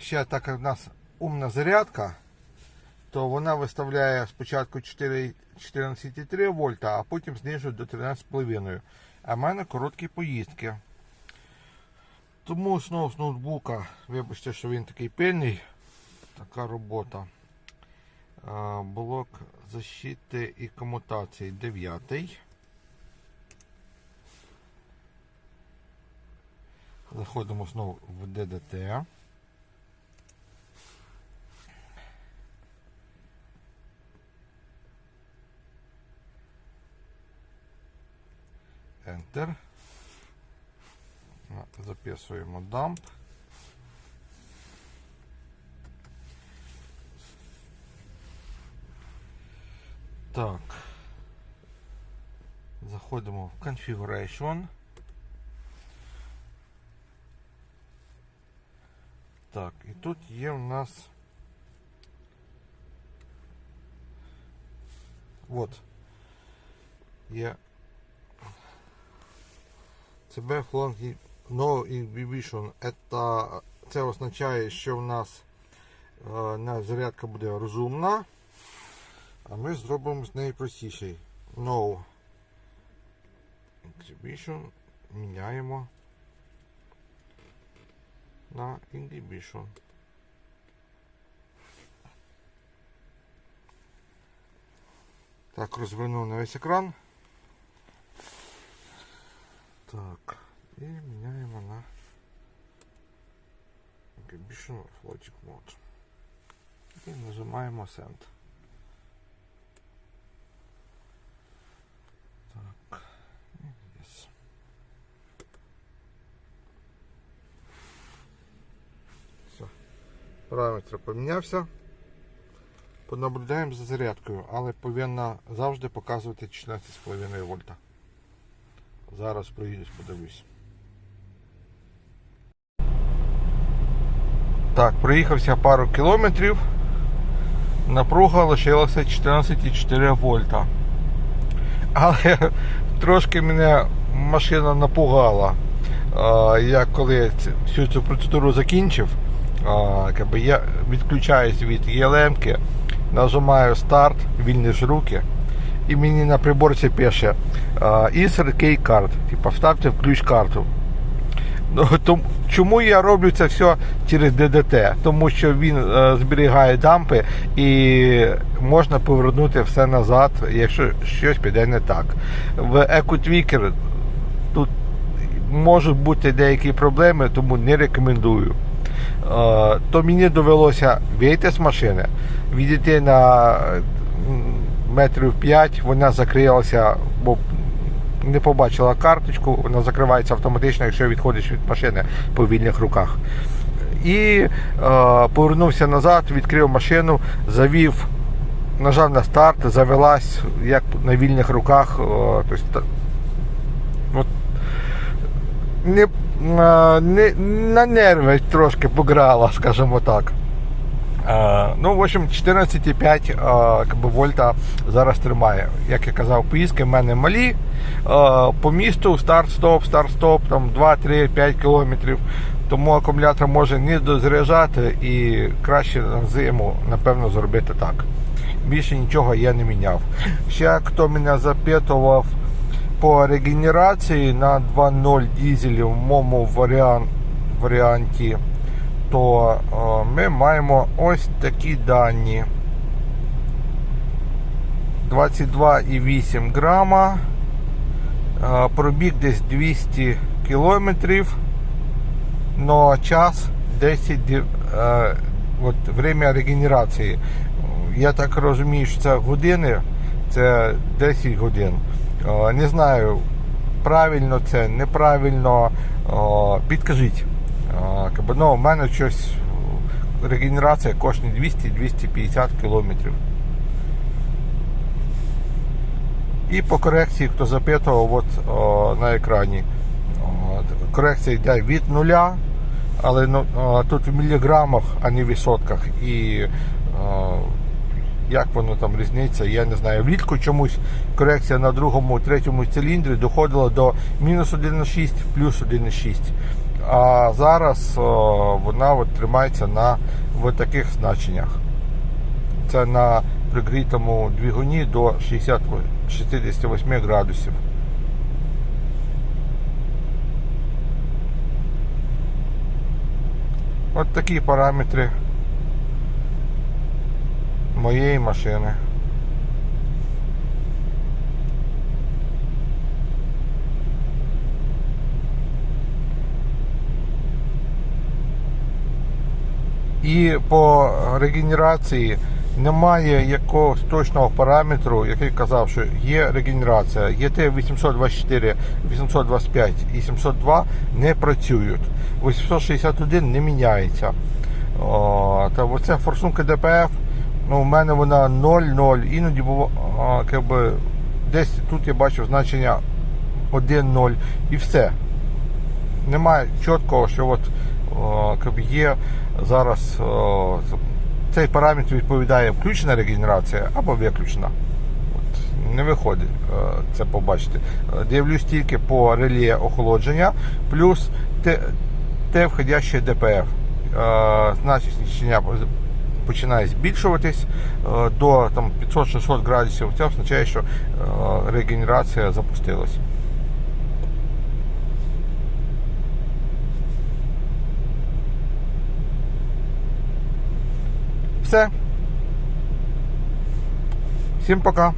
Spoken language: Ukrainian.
ще так як в нас умна зарядка, то вона виставляє спочатку 14,3 вольта, а потім знижує до 13,5. А в мене короткі поїздки. Тому знову з ноутбука, вибачте, що він такий пильний, така робота. Блок защити і комутації 9. Заходимо знову в DDT. Enter. А, Записуємо дамп. Так. Заходимо в Configuration. Так, і тут є у нас. Вот. Є CB Flank No Inhibition. Це означає, що в нас е, зарядка буде розумна, а ми зробимо з неї простіший. No Exhibition міняємо на Inhibition. Так, розвернув на весь екран. Так, і міняємо на Inhibition Logic Mode. І нажимаємо Send. Так, і Yes. Все. Параметр помінявся. Понаблюдаємо за зарядкою, але повинна завжди показувати 14,5 вольта. Зараз проїдусь, подивлюсь. Так, проїхався пару кілометрів. Напруга лишилася 14,4 вольта. Але трошки мене машина напугала. Я коли всю цю процедуру закінчив, я відключаюсь від ЄЛМки, нажимаю старт, вільні ж руки, і мені на приборці пише Insert Key Card, типа вставте ключ карту. Ну, чому я роблю це все через ДДТ? Тому що він е, зберігає дампи і можна повернути все назад, якщо щось піде не так. В EcoTweaker тут можуть бути деякі проблеми, тому не рекомендую. Е, то мені довелося вийти з машини, відійти на метрів 5, вона закрилася, бо не побачила карточку, вона закривається автоматично, якщо відходиш від машини по вільних руках. І е, повернувся назад, відкрив машину, завів, нажав на старт, завелась як на вільних руках. Е, тобто, от, не, е, не, на нерви трошки пограла, скажімо так. Ну, в общем, 14,5 е, вольта зараз тримає. Як я казав, поїздки в мене малі. Е, по місту старт-стоп, старт-стоп, там 2-3-5 кілометрів. Тому акумулятор може не дозаряджати і краще на зиму, напевно, зробити так. Більше нічого я не міняв. Ще хто мене запитував по регенерації на 2.0 дізелі в моєму варіан- варіанті то е, ми маємо ось такі дані. 22,8 грама, е, пробіг десь 200 кілометрів, но час 10 ді- е, от, время регенерації. Я так розумію, що це години, це 10 годин. Не знаю, правильно це, неправильно. Підкажіть. Ну, у мене щось регенерація кожні 200-250 кілометрів. І по корекції, хто запитував, от о, на екрані. От, корекція йде від нуля, але ну, о, тут в міліграмах, а не в відсотках. І о, як воно там різниця, я не знаю. Влітку чомусь корекція на другому, третьому циліндрі доходила до мінус 1,6, плюс 1,6. А зараз о, вона от тримається на в таких значеннях. Це на пригрітому двигуні до 60, 68 градусів. От такі параметри моєї машини. І по регенерації немає якогось точного параметру, який казав, що є регенерація. ЄТ-824, 825 і 702 не працюють. 861 не міняється. О, та оця форсунка ДПФ, ну, у мене вона 0,0, іноді було, якби, десь тут я бачив значення 1,0 і все немає чіткого, що от є зараз о, цей параметр відповідає включена регенерація або виключена. Не виходить е, це побачити. Е, Дивлюсь тільки по реле охолодження, плюс те, те входяще ДПФ. Е, Значить, значення починає збільшуватись е, до там, 500-600 градусів. Це означає, що е, регенерація запустилась. Alexa, 100 para acá.